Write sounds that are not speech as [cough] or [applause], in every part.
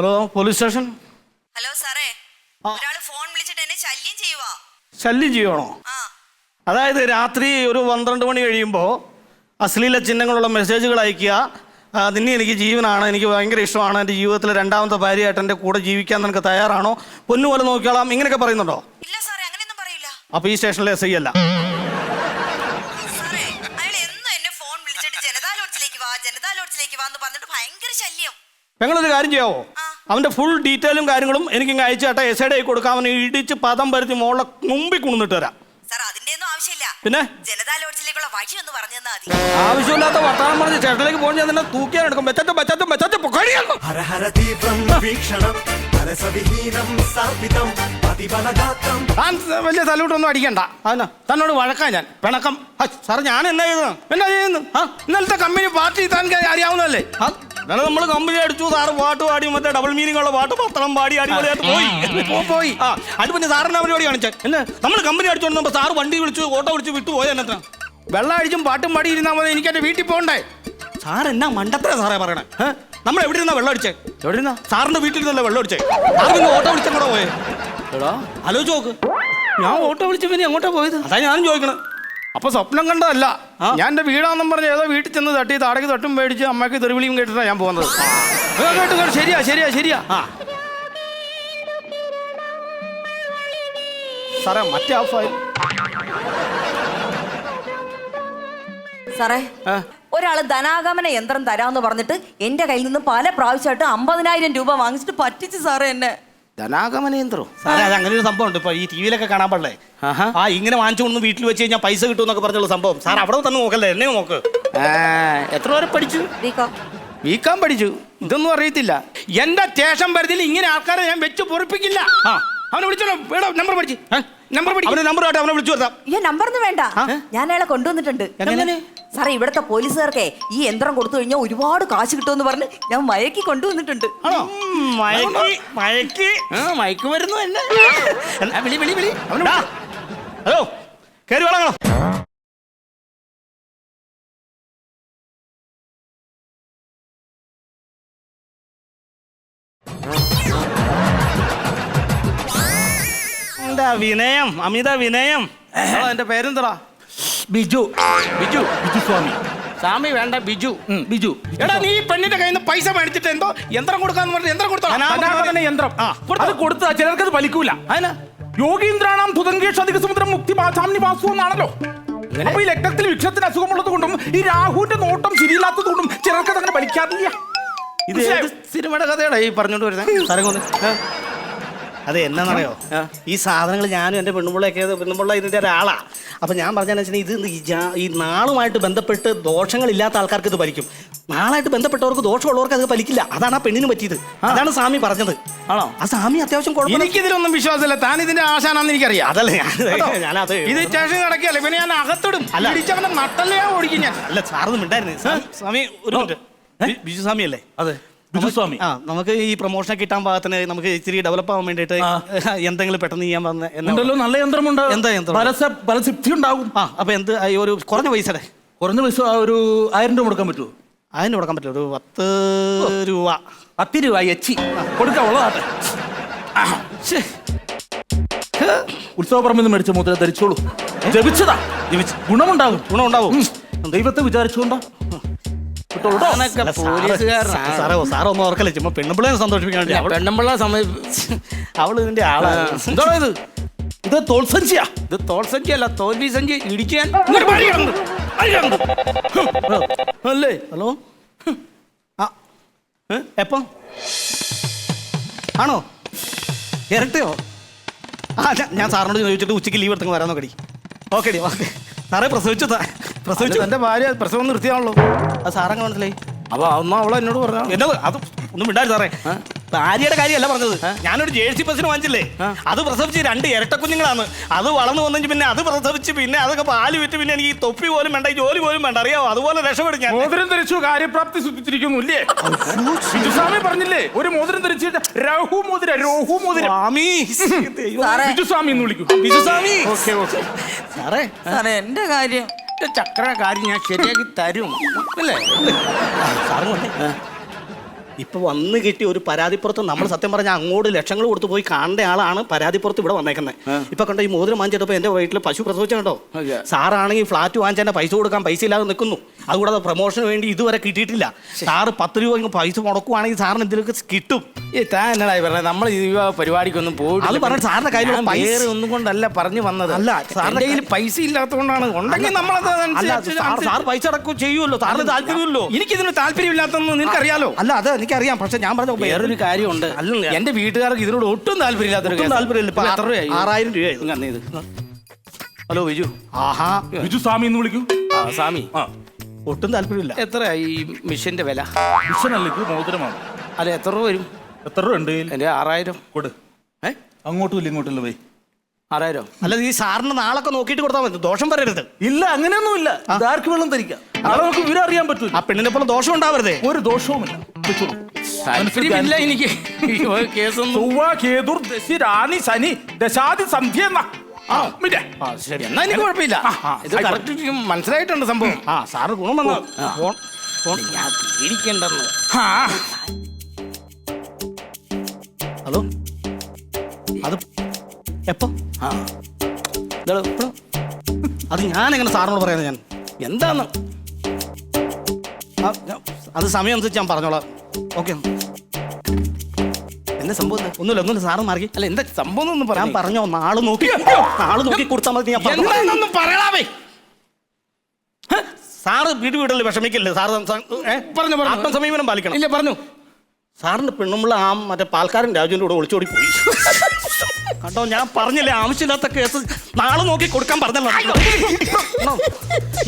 Hello police station? Hello സാറേ ഒരാൾ ഒരാൾ ഫോൺ വിളിച്ചിട്ട് എന്നെ ശല്യം ചെയ്യുവാ. ശല്യം ചെയ്യണോ അതായത് രാത്രി ഒരു പന്ത്രണ്ട് മണി കഴിയുമ്പോൾ അശ്ലീല ചിഹ്നങ്ങളുള്ള മെസ്സേജുകൾ അയക്കുക നിന്നെ എനിക്ക് ജീവനാണ് എനിക്ക് ഭയങ്കര ഇഷ്ടമാണ് എന്റെ ജീവിതത്തിലെ രണ്ടാമത്തെ ഭാര്യയായിട്ട് എന്റെ കൂടെ ജീവിക്കാൻ നിനക്ക് തയ്യാറാണോ? പൊന്നുപോലെ നോക്കിക്കോളാം. നോക്കിയോളാം ഇങ്ങനെയൊക്കെ പറയുന്നുണ്ടോ? ഇല്ല സാറേ അങ്ങനെയൊന്നും പറയില്ല. അപ്പോൾ ഈ സ്റ്റേഷനിലെ എസ് ഐ അല്ല ഞങ്ങളൊരു കാര്യം ചെയ്യാവോ. അവന്റെ ഫുൾ ഡീറ്റെയിലും കാര്യങ്ങളും എനിക്ക് ഇങ്ങ് അയച്ചു ചേട്ടാ എസ് ഐ ഡി കൊടുക്കാം. അവന് ഇടിച്ച് പദം പരുത്തി മോളെ മുമ്പിൽ കുന്നിട്ട് വരാം. സാർ അതിന്റെ ആവശ്യമില്ല. പിന്നെ? വഴി ഒന്ന് പറഞ്ഞു തന്നാ ആവശ്യമില്ലാത്ത വർത്തമാനം പറഞ്ഞ് ചേട്ടനിലേക്ക് പോകണം ഞാൻ തൂക്കിയാൽ എടുക്കും. മെച്ചത്തെ മെച്ചത്തെ മെച്ചത്തെ പൊക്കടിയാണ് താൻ വലിയ സല്യൂട്ടൊന്നും അടിക്കണ്ട. അതിനാ തന്നോട് വഴക്കാൻ ഞാൻ. പിണക്കം. സാർ ഞാൻ എന്നാ ചെയ്യുന്നു എന്നാ ചെയ്യുന്നു ആ ഇന്നലത്തെ കമ്പനി പാർട്ടി താൻ അറിയാവുന്നതല്ലേ? ആ ഇന്നലെ നമ്മൾ കമ്പനി അടിച്ചു സാറ് പാട്ട് പാടി മറ്റേ ഡബിൾ മീനിങ് ഉള്ള പാട്ട് പത്രം പാടി അടിപൊളിയായിട്ട് പോയി. പോയി. ആ അത് പിന്നെ സാറിന്റെ പരിപാടി കാണിച്ചേ? എന്നെ നമ്മൾ കമ്പനി അടിച്ചോണ്ട് സാറ് വണ്ടി വിളിച്ചു ഓട്ടോ വിളിച്ച് വിട്ടു പോയ എന്നാ വെള്ളം അടിച്ചും പാട്ടും പാടി ഇരുന്നാൽ മതി എനിക്ക് എന്റെ വീട്ടിൽ പോകണ്ടേ സാർ എന്നാ മണ്ടത്ര സാറേ പറയണേ? നമ്മൾ എവിടെ ഇരുന്നാ വെള്ളം അടിച്ചേ? എവിടെ ഇരുന്നാ സാറിന്റെ വീട്ടിൽ നിന്നല്ലേ വെള്ളം അടിച്ചേ? സാർ പിന്നെ ഓട്ടോ വിളിച്ചും കൂടെ പോയേ? എടാ. ആലോചിച്ച് നോക്ക്. ഞാൻ ഓട്ടോ വിളിച്ച് പിന്നെ എങ്ങോട്ടാ പോയത്? അതാ ഞാനും ചോദിക്കണം. അപ്പൊ സ്വപ്നം കണ്ടതല്ല. ഞാൻ എന്റെ വീടാന്നും പറഞ്ഞ് ഏതോ വീട്ടിൽ ചെന്ന് തട്ടി താടക്ക് തട്ടും മേടിച്ച് അമ്മയ്ക്ക് തെറിവിളിയും കേട്ടിട്ടാ ഞാൻ പോകുന്നത്. കേട്ടു കേട്ടു. ശരിയാ ശരിയാ ശരിയാ. സാറേ മറ്റേ ആ ഫയൽ. സാറേ ഒരാൾ ധനാഗമന യന്ത്രം തരാന്ന് പറഞ്ഞിട്ട് എന്റെ കയ്യിൽ നിന്ന് പല പ്രാവശ്യമായിട്ട് അമ്പതിനായിരം രൂപ വാങ്ങിച്ചിട്ട് പറ്റിച്ചു സാറേ എന്നെ. ധനാഗമനേന്ദ്രോ? സാറേ അത് അങ്ങനെ ഒരു സംഭവം ഉണ്ട് ഇപ്പൊ ഈ ടി വിയിലൊക്കെ കാണാൻ പാടില്ലേ? ആ ഇങ്ങനെ വാങ്ങിച്ചു കൊണ്ട് വീട്ടിൽ വെച്ച് കഴിഞ്ഞാൽ പൈസ കിട്ടും എന്നൊക്കെ പറഞ്ഞുള്ള സംഭവം. സാർ അവിടെ തന്നെ നോക്കല്ലേ? എന്നെ നോക്ക്. എത്ര വരെ പഠിച്ചു? ദീക്കോ, വീക്കാൻ പഠിച്ചു. ഇതൊന്നും അറിയത്തില്ല. എന്റെ സ്റ്റേഷൻ പരിധിയിൽ ഇങ്ങനെ ആൾക്കാരെ ഞാൻ വെച്ച് പൊറിപ്പിക്കില്ല. ആ. അവനെ വിളിച്ചോ വേടോ നമ്പർ പഠിച്ച്. നമ്പർ പഠിക്കും. അവന്റെ നമ്പർ ആയിട്ട് അവനെ വിളിച്ചു വരുത്താം. ഈ നമ്പർ ഒന്നും വേണ്ട ഞാൻ അയാളെ കൊണ്ടുവന്നിട്ടുണ്ട്. എങ്ങനെ? സാറേ ഇവിടത്തെ പോലീസുകാർക്കെ ഈ യന്ത്രം കൊടുത്തു കഴിഞ്ഞാൽ ഒരുപാട് കാശ് കിട്ടുമെന്ന് പറഞ്ഞ് ഞാൻ മയക്കി കൊണ്ടുവന്നിട്ടുണ്ട്. ആണോ? മയക്കി മയക്കി. മയക്ക് വരുന്നു എന്നെ എന്നാ, വിളി വിളി വിളി. അവനെ ഹലോ കയറി വളങ്ങളോ എന്താ വിനയം? അമിത വിനയം. എന്റെ പേരെന്തടാ? ബിജു. ബിജു. ബിജു സ്വാമി സ്വാമി വേണ്ട ബിജു. ബിജു. എടാ നീ പെണ്ണിന്റെ കയ്യിൽ നിന്ന് പൈസ മേടിച്ചിട്ട് എന്തോ യന്ത്രം കൊടുക്കാന്ന് പറഞ്ഞു യന്ത്രം കൊടുത്തോ? യന്ത്രം. അത് കൊടുത്ത ചിലർക്ക് അത് വലിക്കൂല അതിനാ യോഗീന്ദ്രാണാം തുതങ്കേഷ് അധിക സമുദ്രം മുക്തി സാമ്നി വാസു എന്നാണല്ലോ. അപ്പൊ ഈ രക്തത്തിൽ വിക്ഷത്തിന് അസുഖമുള്ളത് കൊണ്ടും ഈ രാഹുവിന്റെ നോട്ടം ശരിയില്ലാത്തത് കൊണ്ടും ചിലർക്ക് അതങ്ങനെ വലിക്കാറില്ല ഇത്? സിനിമയുടെ കഥയാണ് ഈ പറഞ്ഞോണ്ട് വരുന്നത് അതെ എന്നാന്നറിയോ? ഈ സാധനങ്ങൾ ഞാനും എന്റെ പെണ്ണുമ്പിള്ളയൊക്കെ പെണ്ണുമ്പിള്ള ഇതിന്റെ ഒരാളാ. അപ്പം ഞാൻ പറഞ്ഞതെന്ന് വെച്ചാൽ ഇത് ഈ ജാ- ഈ നാളുമായിട്ട് ബന്ധപ്പെട്ട് ദോഷങ്ങളില്ലാത്ത ആൾക്കാർക്ക് ഇത് പലിക്കും. നാളായിട്ട് ബന്ധപ്പെട്ടവർക്ക് ദോഷമുള്ളവർക്ക് അത് പലിക്കില്ല. അതാണ് ആ പെണ്ണിന് പറ്റിയത്. അതാണ് സ്വാമി പറഞ്ഞത്. ആണോ? ആ സ്വാമി അത്യാവശ്യം കുഴപ്പമില്ല. എനിക്കിതിലൊന്നും വിശ്വാസമില്ല. താൻ ഇതിന്റെ ആശാനാന്ന് എനിക്കറിയാം. അതല്ല? ഞാൻ ഞാനത് ഇത് സ്റ്റേഷൻ കിടക്കിയല്ലേ പിന്നെ ഞാൻ അകത്തിടും. അല്ല. ഇടിച്ചവന്റെ നട്ടല്ലേ ഓടിക്കും ഞാൻ. അല്ല സാറൊന്നും ഉണ്ടായിരുന്നു സ്വാമി- ഒരു മിനിറ്റ്. ബിജു സ്വാമി അല്ലേ അതെ. ബിജുസ്വാമി ആ നമുക്ക് ഈ പ്രൊമോഷൻ കിട്ടാൻ പാകത്തിന് നമുക്ക് ഇച്ചിരി ഡെവലപ്പ് ആവാൻ വേണ്ടിയിട്ട് [laughs] എന്തെങ്കിലും പെട്ടെന്ന് ചെയ്യാൻ പറഞ്ഞല്ലോ നല്ല യന്ത്രമുണ്ട്. എന്താ യന്ത്രം? പല സിപ്തി ഉണ്ടാകും. ആ അപ്പൊ എന്ത് ഒരു കുറഞ്ഞ പൈസയുടെ കുറഞ്ഞ പൈസ ഒരു ആയിരം രൂപ കൊടുക്കാൻ പറ്റുമോ ആയിരം കൊടുക്കാൻ പറ്റില്ല ഒരു പത്ത് രൂപ. പത്ത് രൂപ എച്ചി. കൊടുക്കാം ഉള്ളതാട്ടെ. ശ്ശേ. ഉത്സവപ്പറമ്പിൽ നിന്ന് മേടിച്ച മുദ്ര ധരിച്ചോളൂ. ജപിച്ചതാ. ജപിച്ച്. ഗുണമുണ്ടാകും. ഗുണമുണ്ടാവും ഉം. ദൈവത്തെ വിചാരിച്ചുകൊണ്ടാ സാറ് ഒന്നും ഓർക്കല്ലേ ചുമ്മാ പെണ്ണുമ്പിള്ളേനെ സന്തോഷിപ്പിക്കാൻ വേണ്ടി അവൾ പെണ്ണമ്പിള്ള സമയം അവൾ ഇതിന്റെ ആളാണ് എന്തോ ഇത്? ഇത് ഇത് തോൾ സഞ്ചി അല്ല തോൽവി സഞ്ചി ഇടിക്കാൻ അല്ലേ? ഹലോ. ആ. ഏ? എപ്പോ? ആണോ? ഇരട്ടയോ? ആ ഞാൻ- ഞാൻ സാറിനോട് ചോദിച്ചിട്ട് ഉച്ചയ്ക്ക് ലീവ് എടുത്തെങ്കിൽ വരാൻ നോക്കടി. ഓക്കെ ഡി ഓക്കെ. സാറേ പ്രസവിച്ചു താ- പ്രസവിച്ചു. എന്റെ ഭാര്യ പ്രസവം നിർത്തിയാണല്ലോ. അത് സാറങ്ങ് മനസ്സിലായി. അപ്പൊ അന്ന് അവളെന്നോട് എന്നോട് എന്നത് അത് ഒന്നും മിണ്ടായിരുന്നു സാറേ. ഭാര്യയുടെ കാര്യമല്ല പറഞ്ഞത്. ഞാനൊരു ജേഴ്സി പശുവിനെ വാങ്ങിച്ചില്ലേ? അത് പ്രസവിച്ച് രണ്ട് ഇരട്ട കുഞ്ഞുങ്ങളാണ്. അത് വളർന്നു വന്നെങ്കിൽ പിന്നെ അത് പ്രസവിച്ച് പിന്നെ അതൊക്കെ പാൽ വിറ്റ് പിന്നെ എനിക്ക് ഈ തൊപ്പി പോലും വേണ്ട ഈ ജോലി പോലും വേണ്ട. അറിയാവോ? അതുപോലെ രക്ഷപ്പെടും ഞാൻ. മോതിരം ധരിച്ചു കാര്യപ്രാപ്തി സിദ്ധിച്ചിരിക്കുന്നു ഇല്ലേ? ബിജുസ്വാമി പറഞ്ഞില്ലേ? ഒരു മോതിരം ധരിച്ചു രഹു മോതിര രോഹു മോതിര. ബിജുസ്വാമി എന്ന് വിളിക്കും. ബിജുസ്വാമി. Okay okay. സാറേ. സാറേ എന്റെ കാര്യം ചക്ര കാര്യം ഞാൻ ശരിയാക്കി തരും. അല്ലേ? സാറും ഇപ്പൊ വന്ന് കിട്ടിയ ഒരു പരാതിപ്പുറത്ത് നമ്മൾ സത്യം പറഞ്ഞാൽ അങ്ങോട്ട് ലക്ഷങ്ങൾ കൊടുത്ത് പോയി കാണേണ്ട ആളാണ് പരാതിപ്പുറത്ത് ഇവിടെ വന്നേക്കുന്നത് ഇപ്പൊ കണ്ടോ ഈ മോതിരം വാങ്ങിച്ചപ്പോ എന്റെ വീട്ടിൽ പശു പ്രസവിച്ച കേട്ടോ അതെ. സാറാണെങ്കിൽ ഫ്ലാറ്റ് വാങ്ങിച്ചതിന്റെ പൈസ കൊടുക്കാൻ പൈസ ഇല്ലാതെ നിൽക്കുന്നു. അതുകൂടാതെ പ്രൊമോഷന് വേണ്ടി ഇതുവരെ കിട്ടിയിട്ടില്ല. സാറ് പത്ത് രൂപ പൈസ മുടക്കുവാണെങ്കിൽ സാറിന് എന്തെങ്കിലുമൊക്കെ കിട്ടും. ഏ താൻ എന്നാ പറഞ്ഞത് നമ്മൾ ഈ പരിപാടിക്കൊന്നും പോയി അത് പറഞ്ഞു സാറിന്റെ കാര്യം വേറെ ഒന്നും കൊണ്ടല്ല പറഞ്ഞു വന്നത്. അല്ല, സാറിന്റെ കയ്യിൽ പൈസ ഇല്ലാത്തതുകൊണ്ടാണ്. ഉണ്ടെങ്കിൽ നമ്മളത് അല്ല സാർ പൈസ അടക്കം ചെയ്യുമല്ലോ. സാറിന് താല്പര്യമല്ലോ എനിക്കിതിന് താല്പര്യമില്ലാത്തെന്ന് നിനക്കറിയാലോ? അല്ല അത് എനിക്കറിയാം പക്ഷെ ഞാൻ പറഞ്ഞ വേറൊരു കാര്യമുണ്ട്. അല്ല. എന്റെ വീട്ടുകാർക്ക് ഇതിനോട് ഒട്ടും താല്പര്യമില്ലാത്തൊരു. താല്പര്യമില്ല. എത്ര രൂപയായി? ആറായിരം രൂപയായി. ഹലോ വിജു ആഹാ. ബിജു സ്വാമി എന്ന് വിളിക്കൂ. ആ സ്വാമി. ആ. ഒട്ടും താല്പര്യമില്ല. എത്രയായി ഈ മിഷന്റെ വില? മിഷനല്ല ഇത് മോതിരമാണ്. അല്ല എത്ര രൂപ വരും? എത്ര രൂപ ഉണ്ട്? എന്റെ ആറായിരം. കൊടു. ഏ? അങ്ങോട്ടും ഇല്ല ഇങ്ങോട്ടും ഇല്ല പോയി. ആറായിരം? അല്ല ഈ സാറിന് നാളൊക്കെ നോക്കിയിട്ട് കൊടുത്താൽ മതി. ദോഷം പറയരുത്. ഇല്ല അങ്ങനെയൊന്നും ഇല്ല ആർക്ക് വെള്ളം ധരിക്കാം? നാളെ നമുക്ക് വിവരം അറിയാൻ പറ്റൂ ആ പെണ്ണിനെ പോലെ ദോഷം ഉണ്ടാവരുതേ. ഒരു ദോഷവുമില്ല. വെച്ചോളൂ. താല്പര്യമില്ല എനിക്ക് ഈ കേസൊന്നും ചൊവ്വ കേതുർ ദശി രാണി ശനി ദശാതി സന്ധ്യ എന്നാ. ആ, മിണ്ടേ. ആ, ശരി. എന്നാ എനിക്ക് കുഴപ്പമില്ല. ആ, ഇത് ആയിക്കോട്ടെ. കറക്റ്റ് മനസ്സിലായിട്ടുണ്ട് സംഭവം. ആ സാറ് ഗുണം വന്നു. Phone phone. ഞാൻ പേടിക്കണ്ടെന്ന്. ആ, ഹലോ? അത് എപ്പോ? ആ? അത് ഞാൻ എങ്ങനെ സാറിനോട് പറയുന്നത് ഞാൻ? എന്താന്ന്? ആ, ഞാൻ- അത് സമയം അനുസരിച്ച് ഞാൻ പറഞ്ഞോളാം. ഓക്കെ എന്താ സംഭവം? ഒന്നുമില്ല ഒന്നുമില്ല സാറ് മാറി. അല്ല എന്താ സംഭവം ഒന്നും ഞാൻ പറഞ്ഞു പറഞ്ഞോ നാൾ നോക്കി. നാൾ നോക്കി കൊടുത്താൽ മതി ഞാൻ പറഞ്ഞു പറയണമേ സാറ് വീട് വീടല്ലേ വിഷമിക്കില്ലേ? സാറ് സംസാ- ഏ? പറഞ്ഞു, പറഞ്ഞു. ആത്മസമീപനം പാലിക്കണം. ഇല്ല പറഞ്ഞു. സാറിന്റെ പെണ്ണുമ്പിള്ള ആ മറ്റേ പാൽക്കാരൻ രാജുവിന്റെ കൂടെ ഒളിച്ചോടി പോയി. [laughs] കണ്ടോ ഞാൻ പറഞ്ഞില്ലേ ആവശ്യമില്ലാത്ത കേസ് നാളെ നോക്കി കൊടുക്കാൻ പറഞ്ഞല്ലോ?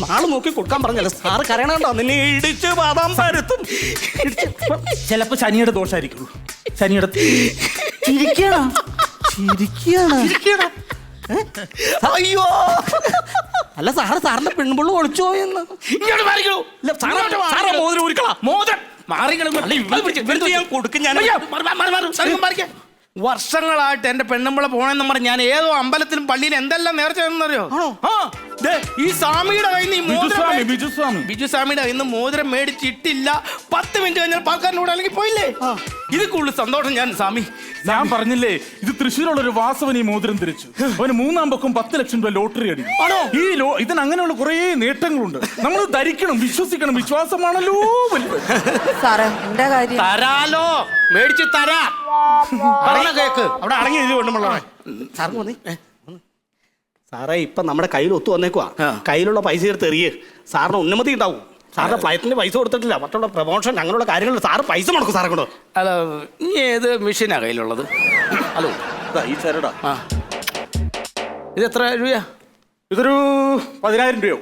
നാളെ നോക്കി കൊടുക്കാൻ പറഞ്ഞല്ലോ. സാറ് കരയണോ നിന്നെ ഇടിച്ച് ബാദാം പരത്തും. ചിലപ്പോ ശനിയുടെ ദോഷമായിരിക്കുള്ളൂ ശനിയുടെ ചിരിക്കണം? ചിരിക്കണം? അയ്യോ. അല്ല സാറ് സാറിന്റെ പെൺപിള്ള ഒളിച്ചു പോയെന്ന്. ഇങ്ങോട്ട് മാറിക്കണോ. സാറ് മോതിരം ഊരിക്കളാ. മോദം മാറിക്കണം കൊടുക്കും. ഞാൻ വർഷങ്ങളായിട്ട് എന്റെ പെണ്ണുമ്പളെ പോണെന്ന് പറഞ്ഞ് ഞാൻ ഏതോ അമ്പലത്തിലും പള്ളിയിലും എന്തെല്ലാം നേർച്ച ഈ സ്വാമിയുടെ കയ്യിൽ നിന്ന് ഈ മോതിരം ബിജുസ്വാമി ബിജു സ്വാമിയുടെ കയ്യിൽ മോതിരം മേടിച്ചിട്ടില്ല. പത്ത് മിനിറ്റ് കഴിഞ്ഞാൽ പാൽക്കാരന്റെ കൂടെ അല്ലെങ്കിൽ പോയില്ലേ? ഇത് കൂടുതൽ സന്തോഷം ഞാൻ സ്വാമി. ഞാൻ പറഞ്ഞില്ലേ ഇത് തൃശ്ശൂരുള്ള ഒരു വാസവൻ ഈ മോതിരം തിരിച്ചു അവന് മൂന്നാം പക്കം പത്ത് ലക്ഷം രൂപ ലോട്ടറി അടിക്കും ഈ ലോ ഇതിന് അങ്ങനെയുള്ള കുറേ നേട്ടങ്ങളുണ്ട്. നമ്മൾ ധരിക്കണം വിശ്വസിക്കണം വിശ്വാസമാണല്ലോ സാറേ എന്റെ കാര്യം? തരാലോ. മേടിച്ച് തരാ. പറഞ്ഞ കേക്ക്. അവിടെ അടങ്ങി എഴുതി കൊണ്ടുമുള്ള വന്ന്. സാറേ ഇപ്പൊ നമ്മുടെ കയ്യിൽ ഒത്തു വന്നേക്കുവാ. കയ്യിലുള്ള പൈസ എടുത്ത് എറിയ്. സാറിന് ഉന്നമതി ഉണ്ടാവും. സാറിന്റെ ഫ്ലൈറ്റിന് പൈസ കൊടുത്തിട്ടില്ല. മറ്റുള്ള പ്രൊമോഷൻ അങ്ങനെയുള്ള കാര്യങ്ങൾ സാറ് പൈസ മുടക്കും സാറെ കൊണ്ട് അല്ല ഇനി ഏത് മെഷീനാ കയ്യിലുള്ളത്? ഹലോ. ഈ സാരടാ ആ. ഇത് എത്ര രൂപയാ? ഇതൊരു പതിനായിരം രൂപയോ?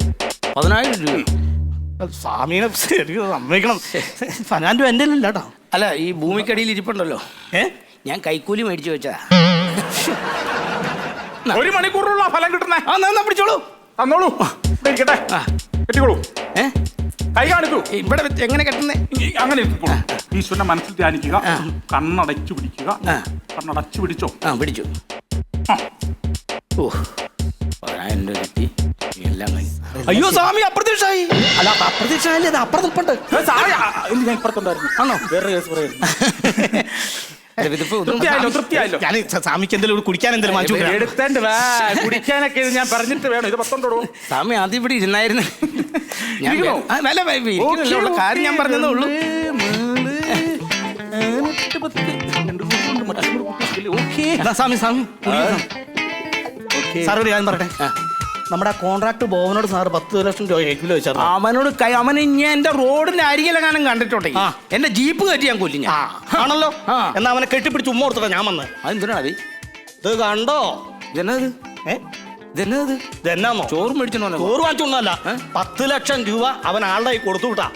പതിനായിരം രൂപ സ്വാമീനെ ശരിക്കും സമ്മതിക്കണം. പതിനായിരം രൂപ എന്റെ ഇല്ല കേട്ടോ. അല്ല ഈ ഭൂമിക്കടിയിൽ ഇരിപ്പുണ്ടല്ലോ. ഏ? ഞാൻ കൈക്കൂലി മേടിച്ചു വെച്ചാ ഒരു മണിക്കൂറിലുള്ള ഫലം കിട്ടുന്നേ. ആ എന്നാ പിടിച്ചോളൂ. തന്നോളൂ. ഇവിടെ ഇരിക്കട്ടെ. കെട്ടിക്കോളൂ. ഏ? കൈ കാണിക്കൂ. ഇവിടെ വെച്ച് എങ്ങനെ കെട്ടുന്നേ? ഈ അങ്ങനെ ഇരിക്കോളൂ. ഈശ്വരനെ മനസ്സിൽ ധ്യാനിക്കുക. ആ. കണ്ണടച്ചു പിടിക്കുക. ആ. കണ്ണടച്ചു പിടിച്ചോ? ആ പിടിച്ചു. ആ. ഓ പതിനായിരം രൂപ കിട്ടി എല്ലാം കഴിഞ്ഞു. അയ്യോ സ്വാമി അപ്രത്യക്ഷമായി. അല്ല അപ്രതീക്ഷ അത് അപ്പുറം നിൽപ്പുണ്ട് ഏ, സാറേ, ആ, ഇല്ല, ഞാൻ ഇപ്പുറത്തുണ്ടായിരുന്നു? ആണോ? വേറെ കേസ് പറയായിരുന്നു [laughs] ഞാൻ സ്വാമിക്ക് എന്തെങ്കിലും കുടിക്കാൻ എന്തെങ്കിലും വാങ്ങിച്ചു കൊടുക്കാം. വാ കുടിക്കാനൊക്കെ ഇത് ഞാൻ പറഞ്ഞിട്ട് വേണം ഇത് പത്തോണ്ടോ സ്വാമി ആദ്യം ഇവിടെ ഇരുന്നായിരുന്നു ഞാൻ? ആ, അല്ല, വേ- ഇരിക്കുന്നില്ല, ഉള്ള കാര്യം ഞാൻ പറഞ്ഞതേ ഉള്ളൂ എന്നാ സ്വാമി സ്വാമി കുടിക്കാം. സാർ ഒരു കാര്യം പറയട്ടെ നമ്മുടെ കോൺട്രാക്ട് ബോവനോട് സാർ പത്ത് ലക്ഷം രൂപ എങ്കിലും വെച്ചാൽ അവനോട് കൈ അവൻ ഇനി എന്റെ റോഡിന്റെ അരികിലെങ്ങാനും കണ്ടിട്ടുണ്ടെ. ആ. എന്റെ ജീപ്പ് കയറ്റി ഞാൻ കൊല്ലിഞ്ഞ ഞാൻ. ആണല്ലോ? ആ. എന്നാ അവനെ കെട്ടിപ്പിടിച്ച് ഉമ്മ കൊടുത്തിട്ടാ ഞാൻ വന്ന്. അതെന്തിനാണ് അത്? ഇത് കണ്ടോ? ഇതെന്നത്? ഏ? ഇതെന്നത്? ഇതെന്നാന്നോ? ചോറ് മേടിച്ചോ ചോറ് വാങ്ങിച്ചൊന്നല്ല പത്ത് ലക്ഷം രൂപ അവൻ ആളുടെ കൊടുത്തു വിട്ടാ.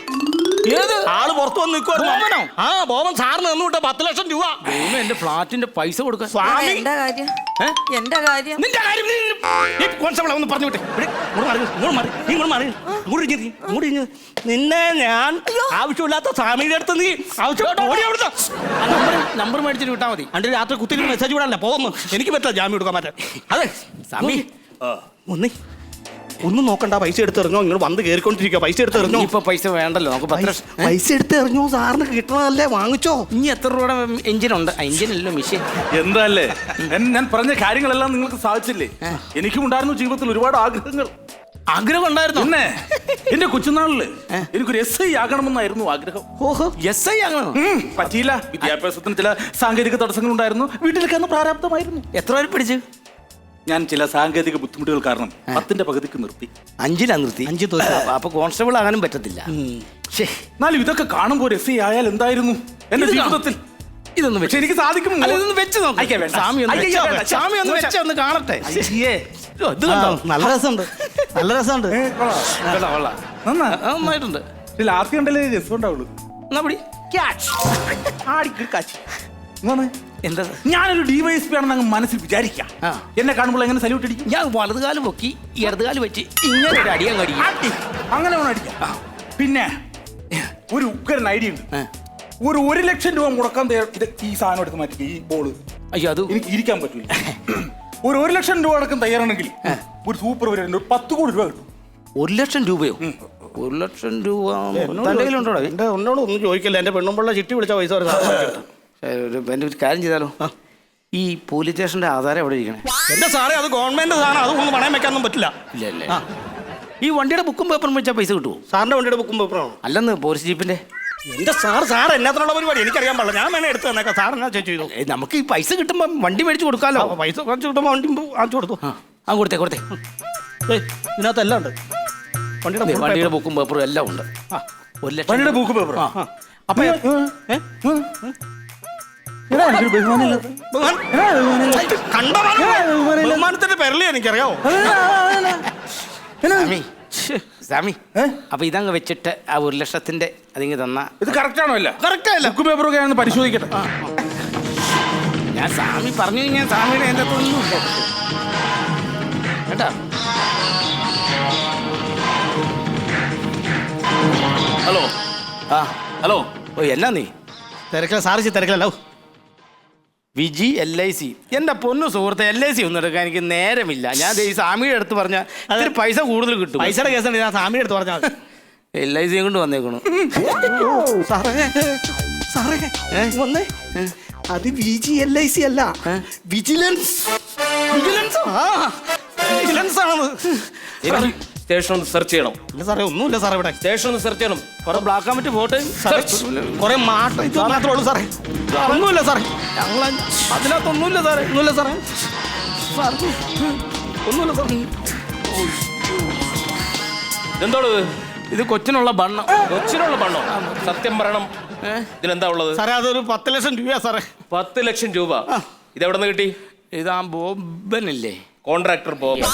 ഏത്? ആൾ പുറത്തു വന്ന് ബോബനോ? നിൽക്കുവാ ആ ബോബൻ സാറിന് തന്നു വിട്ട പത്ത് ലക്ഷം രൂപ. ദൈവമേ, എന്റെ ഫ്ലാറ്റിന്റെ പൈസ കൊടുക്കാൻ. സ്വാമി. എന്റെ കാര്യം? ഏ? എന്റെ കാര്യം? നിന്റെ കാര്യം നീ- നീ കോൺസ്റ്റബിളെ ഒന്ന് പറഞ്ഞു വിട്ടെ. ഇവിടെ, ഇങ്ങോട്ട് മാറി ഇങ്ങോട്ട് മാറി നീ ഇങ്ങോട്ട് മാറി. ഇങ്ങോട്ട് ഇരിക്ക് നീ, ഇങ്ങോട്ട് ഇരിക്ക്. നിന്നെ ഞാൻ ആവശ്യമില്ലാത്ത സ്വാമിയുടെ അടുത്ത് നീ ആവശ്യമായിട്ട് ഓടി അവിടുത്തെ നമ്പർ നമ്പർ മേടിച്ചിട്ട് വിട്ടാ മതി. അണ്ട് രാത്രി കുത്തിരി മെസ്സേജ് വിടാനല്ല പോകുന്നു എനിക്ക് പറ്റില്ല ജാമ്യം എടുക്കാൻ മാറ്റാൻ. അതെ സ്വാമി. ഒന്നേ. ഒന്നും നോക്കണ്ട പൈസ എടുത്തെറിഞ്ഞോ ഇങ്ങനെ വന്ന് കയറിക്കൊണ്ടിരിക്കുക പൈസ എടുത്തെറിഞ്ഞോ ഇപ്പൊ പൈസ വേണ്ടല്ലോ നമുക്ക് പത്ത് ലക്ഷം പൈസ എടുത്തെറിഞ്ഞോ സാറിന് കിട്ടണതല്ലേ? വാങ്ങിച്ചോ. ഇനി എത്ര രൂപയുടെ എഞ്ചിൻ ഉണ്ട് എഞ്ചിൻ അല്ലോ മിഷീൻ. എന്തല്ലേ? ഞാൻ പറഞ്ഞ കാര്യങ്ങളെല്ലാം നിങ്ങൾക്ക് സാധിച്ചില്ലേ? എനിക്കും ഉണ്ടായിരുന്നു ജീവിതത്തിൽ ഒരുപാട് ആഗ്രഹങ്ങൾ. ആഗ്രഹം ഉണ്ടായിരുന്നു പിന്നെ എന്റെ കൊച്ചുനാളിൽ എനിക്കൊരു എസ് ഐ ആകണമെന്നായിരുന്നു ആഗ്രഹം. ഓഹോ. എസ് ഐ ആകണം? പറ്റിയില്ല. വിദ്യാഭ്യാസത്തിന് ചില സാങ്കേതിക തടസ്സങ്ങൾ ഉണ്ടായിരുന്നു വീട്ടിലേക്ക് അന്ന് പ്രാരാബ്ദമായിരുന്നു. എത്ര പേര് പഠിച്ചു ഞാൻ ചില സാങ്കേതിക ബുദ്ധിമുട്ടുകൾ കാരണം പത്തിന്റെ പകുതിക്ക് നിർത്തി. അഞ്ചിലാ നിർത്തി. അഞ്ച് തോറ്റു. അപ്പൊ- കോൺസ്റ്റബിൾ ആകാനും പറ്റത്തില്ല. ശ്ശേ, എന്നാലും ഇതൊക്കെ കാണുമ്പോൾ ഒരു എസ് ആയാൽ എന്തായിരുന്നു? എന്റെ ഇത് ജീവിതത്തിൽ. ഇതൊന്നും പക്ഷെ എനിക്ക് സാധിക്കും. അല്ല, ഇതൊന്ന് വെച്ച് നോക്ക്. അയ്യ, വേണ്ട. സ്വാമി ഒന്ന് അയ്യ, വെച്ച് വേണ്ട. സ്വാമി ഒന്ന് വെച്ച് ഒന്ന് കാണട്ടെ. ഓ, ഇത് കണ്ടോ? നല്ല രസമുണ്ട്. നല്ല രസമുണ്ട്. കൊള്ളാം. കൊള്ളാം, കൊള്ളാം. നന്നാ. ആ, നന്നായിട്ടുണ്ട്. ഇതിൽ ആദ്യം കണ്ടല്ലേ രസം ഉണ്ടാവുള്ളൂ എന്നാ പിടി. കാച്ച്. എന്താണ്? എന്താ ഞാനൊരു ഡിവൈഎസ്പി ആണെന്ന് അങ്ങ് മനസ്സിൽ വിചാരിക്കാം. ആ. എന്നെ കാണുമ്പോൾ എങ്ങനെ സല്യൂട്ട് അടിക്കും? ഞാൻ വലതുകാലം പൊക്കി ഇടതു കാലം വെച്ച് ഇങ്ങനെ ഒരു അടിയാൻ കഴിയും അടി. അങ്ങനെ വേണം അടിക്കാം പിന്നെ ഒരു ഉഗ്രൻ ഐഡിയ ഉണ്ട്. ഒരു ഒരു ലക്ഷം രൂപ മുടക്കാൻ ഇത് ഈ സാധനം എടുത്ത് മാറ്റി ഈ ബോൾ അയ്യോ അത് എനിക്ക് ഇരിക്കാൻ പറ്റില്ല [coughs] ഒരു ഒരു ലക്ഷം രൂപ അടക്കം തയ്യാറാണെങ്കിൽ ഒരു സൂപ്പർ വരെ ഒരു പത്ത് കോടി രൂപ കിട്ടും. ഒരു ലക്ഷം രൂപയോ? ഒരു ലക്ഷം രൂപ തന്റെ കയ്യിലുണ്ടോടാ എന്റെ എന്നോട് ഒന്നും ചോദിക്കില്ല. എന്റെ പെണ്ണുമ്പിള്ള ചിട്ടി വിളിച്ച പൈസ ഒരു സാധനം ഒരു എന്റെ ഒരു കാര്യം ചെയ്താലോ? ഈ പോലീസ് സ്റ്റേഷന്റെ ആധാരം എവിടെ ഇരിക്കണേ? എന്റെ സാറേ അത് ഗവൺമെന്റ് സാധനം അത് ഒന്നും പണയം വെക്കാനൊന്നും പറ്റില്ല. ഇല്ല ഇല്ല ഈ വണ്ടിയുടെ ബുക്കും പേപ്പറും വെച്ചാൽ പൈസ കിട്ടുമോ സാറിന്റെ വണ്ടിയുടെ ബുക്കും പേപ്പറാണോ? അല്ലെന്ന് പോലീസ് ജീപ്പിന്റെ എന്റെ സാർ സാർ എന്നാത്തിനുള്ള പരിപാടി എനിക്കറിയാൻ പാടില്ല. ഞാൻ വേണേ എടുത്ത് തന്നേക്കാം. സാർ എന്നാ ചെയ്തു? ഏ, നമുക്ക് ഈ പൈസ കിട്ടുമ്പോൾ വണ്ടി മേടിച്ച് കൊടുക്കാമല്ലോ ആ, പൈസ കുറച്ച് കിട്ടുമ്പോൾ വണ്ടി വാങ്ങിച്ചു കൊടുത്തു. ആ ആ കൊടുത്തേ കൊടുത്തേ. ഏയ്, ഇതിനകത്ത് എല്ലാം ഉണ്ട്. വണ്ടിയുടെ വണ്ടിയുടെ ബുക്കും പേപ്പറും എല്ലാം ഉണ്ട്. ആ, ഒരു ലക്ഷം വണ്ടിയുടെ ബുക്ക് പേപ്പർ. അപ്പൊ ബഹുമാനത്തിന്റെ പെരളി എനിക്കറിയാവോ? സ്വാമി. സ്വാമി. അപ്പൊ ഇതങ്ങ് വെച്ചിട്ട് ആ ഒരു ലക്ഷത്തിന്റെ അതിങ്ങ് തന്ന. ഇത് കറക്റ്റ് ആണോ അല്ല കറക്റ്റ് അല്ല. ബുക്ക് പേപ്പറൊക്കെ ഞാൻ പരിശോധിക്കട്ടെ. ഞാൻ സ്വാമി പറഞ്ഞു ഞാൻ സ്വാമിയുടെ എന്റെ തൊന്നുമില്ല കേട്ടാ? ഹലോ. ആ. ഹലോ. ഓ എന്നാ നീ? തിരക്കില്ല സാറിച്ച് തിരക്കില്ലല്ലോ വിജി എൽ ഐ സി എന്റെ പൊന്നു സുഹൃത്ത് എൽ ഐ സി ഒന്നും എടുക്കാൻ എനിക്ക് നേരമില്ല. ഞാൻ ദേ ഈ സ്വാമിയുടെ അടുത്ത് പറഞ്ഞ അതിന് പൈസ കൂടുതൽ കിട്ടും. പൈസയുടെ കേസാണ് ഞാൻ സ്വാമിയുടെ അടുത്ത് പറഞ്ഞാൽ. എൽ ഐ സിയും കൊണ്ട് വന്നേക്കണു. സാറേ സാറേ വന്നേ. അത് V G L I C അല്ല വിജിലൻസ് വിജിലൻസ് ആ. വിജിലൻസ് ആണ്. സ്റ്റേഷൻ ഒന്ന് സെർച്ച് ചെയ്യണം. ഇല്ല സാറേ ഒന്നുമില്ല സാറേ ഇവിടെ. സ്റ്റേഷൻ ഒന്ന് സെർച്ച് ചെയ്യണം. കുറെ ബ്ലാക്ക് ആൻഡ് വോട്ട് സാറേ കുറെ മാട്ടം ഇത് മാത്രമേ ഉള്ളൂ സാറേ. ഒന്നുമില്ല സാറേ. ഞങ്ങൾ അതിനകത്തൊന്നുമില്ല സാറേ. ഒന്നുമില്ല സാറേ. സാർ ഒന്നുമില്ല സാറേ. ഇതെന്തോട് ഇത്? ഇത് കൊച്ചിനുള്ള ബണ്ണം. കൊച്ചിനുള്ള പണോ സത്യം പറയണം. ഇതിലെന്താ ഉള്ളത്? സാറേ അതൊരു പത്ത് ലക്ഷം രൂപയാ സാറേ. പത്ത് ലക്ഷം രൂപ. ഇതെവിടെ നിന്ന് കിട്ടി? ഇതാ ബോബനില്ലേ? Contractor Bob.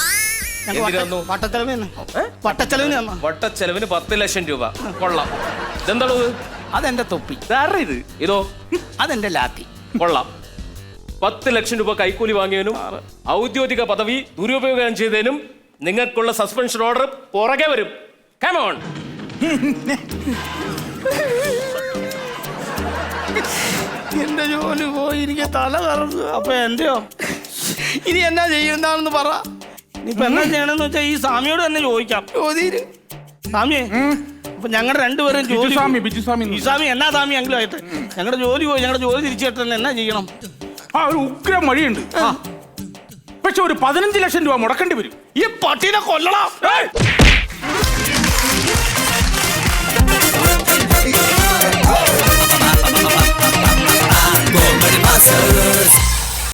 എന്തിനു വട്ടച്ചെലവിന്. തന്നെ വട്ടച്ചെലവിന് തന്നാ വട്ടച്ചെലവിന് പത്ത് ലക്ഷം രൂപ. കൊള്ളാം. ഇതെന്താണോ ഇത്? അതെന്റെ തൊപ്പി. വേറെ ഇത്? ഇതോ? അതെന്റെ ലാത്തി. കൊള്ളാം. പത്ത് ലക്ഷം രൂപ കൈക്കൂലി വാങ്ങിയതിനും ഔദ്യോഗിക പദവി ദുരുപയോഗം ചെയ്തതിനും നിങ്ങൾക്കുള്ള സസ്പെൻഷൻ ഓർഡർ പുറകെ വരും. കമോൺ എന്റെ ജോലി പോയി എനിക്ക് തല കറങ്ങുക. അപ്പൊ എന്റെയോ? ഇനി എന്നാ ചെയ്യുന്നാണെന്ന് പറ. ഇപ്പൊ എന്താ ചെയ്യണമെന്ന് വെച്ചാൽ ഈ സ്വാമിയോട് തന്നെ ചോദിക്കാം. ചോദിയിര്. സ്വാമിയെ അപ്പൊ ഞങ്ങളുടെ രണ്ടുപേരും ജോലി സ്വാമി ബിജു സ്വാമി സ്വാമി എന്നാ സ്വാമി എങ്കിലും ആയിട്ട്? ഞങ്ങളുടെ ജോലി പോയി ഞങ്ങളുടെ ജോലി തിരിച്ചു കിട്ടുന്ന എന്നാ ചെയ്യണം? ആ ഒരു ഉഗ്രം വഴിയുണ്ട് പക്ഷെ ഒരു പതിനഞ്ച് ലക്ഷം രൂപ മുടക്കേണ്ടി വരും. ഈ പട്ടിനെ കൊല്ലണം